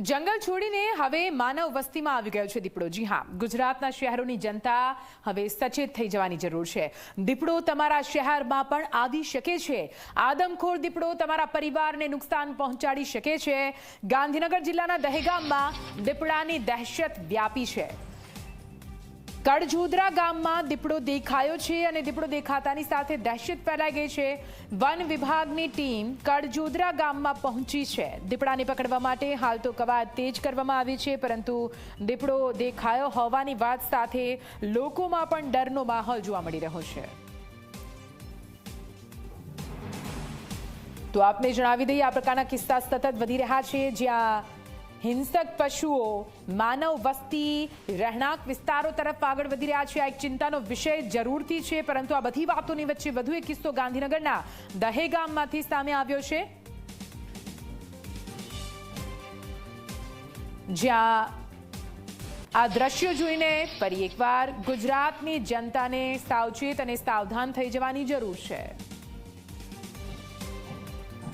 જંગલ છોડીને હવે માનવ વસ્તીમાં આવી ગયો છે દીપડો. જી હા, ગુજરાતના શહેરોની જનતા હવે સચેત થઈ જવાની જરૂર છે. દીપડો તમારા શહેરમાં પણ આવી શકે છે. આદમખોર દીપડો તમારા પરિવારને નુકસાન પહોંચાડી શકે છે. ગાંધીનગર જિલ્લાના દહેગામમાં દીપડાની દહેશત વ્યાપી છે. કડજોદરા ગામમાં દીપડો દેખાયો છે અને દીપડો દેખાતાની સાથે દહેશત ફેલાઈ ગઈ છે. વન વિભાગની ટીમ કડજોદરા ગામમાં પહોંચી છે. દીપડાને પકડવા માટે હાલ તો કવાયત તેજ કરવામાં આવી છે, પરંતુ દીપડો દેખાયો હોવાની વાત સાથે લોકોમાં પણ ડરનો માહોલ જોવા મળી રહ્યો છે. તો આપને જણાવી દઈએ, આ પ્રકારના કિસ્સા સતત વધી રહ્યા છે. જ્યાં હિંસક પશુઓ માનવ વસ્તી, રહેણાંક વિસ્તારો તરફ આગળ વધી રહ્યા છે. આ એક ચિંતાનો વિષય જરૂરથી છે, પરંતુ આ બધી વાતોની વચ્ચે વધુ એક કિસ્સો ગાંધીનગરના દહેગામમાંથી સામે આવ્યો છે. જ્યાં આ દ્રશ્યો જોઈને ફરી એકવાર ગુજરાતની જનતાને સાવચેત અને સાવધાન થઈ જવાની જરૂર છે.